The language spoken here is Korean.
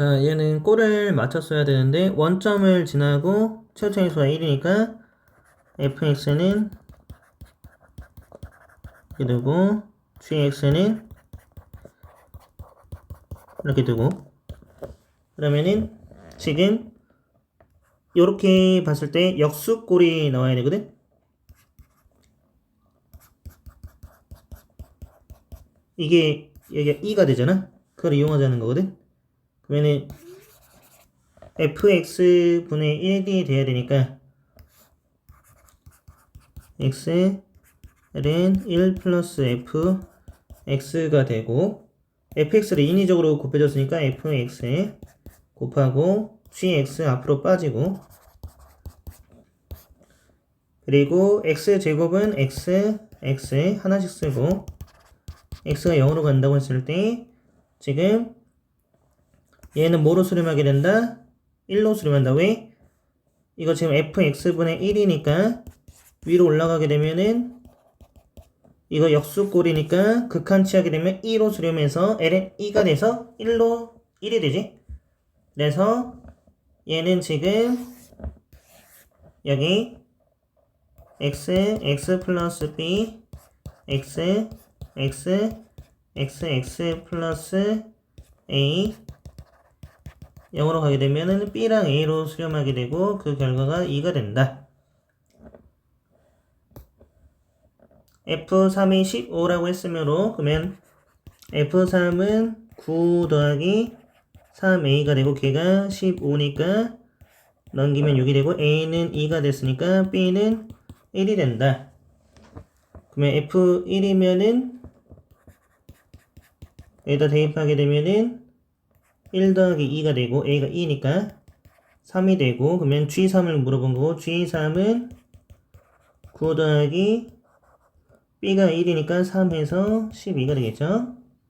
자, 얘는 꼴을 맞췄어야 되는데 원점을 지나고 최초차수가 1이니까 fx는 이렇게 두고 gx는 이렇게 두고 그러면은 지금 이렇게 봤을 때 역수꼴이 나와야 되거든? 이게 여기가 2가 되잖아? 그걸 이용하자는 거거든 그러면은 fx분의 1이 돼야 되니까 x는 1 플러스 f x가 되고 fx를 인위적으로 곱해줬으니까 fx 곱하고 gx 앞으로 빠지고 그리고 x제곱은 x, x 하나씩 쓰고 x가 0으로 간다고 했을 때 지금 얘는 뭐로 수렴하게 된다? 1로 수렴한다. 왜? 이거 지금 fx분의 1이니까 위로 올라가게 되면은 이거 역수꼴이니까 극한 치하게 되면 2로 수렴해서 ln 2가 돼서 1로 1이 되지. 그래서 얘는 지금 여기 x x 플러스 b x x x x 플러스 a 0으로 가게 되면은 b랑 a로 수렴하게 되고 그 결과가 2가 된다. F3이 15라고 했으므로 그러면 F3은 9 더하기 3A가 되고 걔가 15니까 넘기면 6이 되고 A는 2가 됐으니까 B는 1이 된다. 그러면 F1이면은 여기다 대입하게 되면은 1 더하기 2가 되고 A가 2니까 3이 되고 그러면 G3을 물어본 거고 G3은 9 더하기 B가 1이니까 3해서 12가 되겠죠?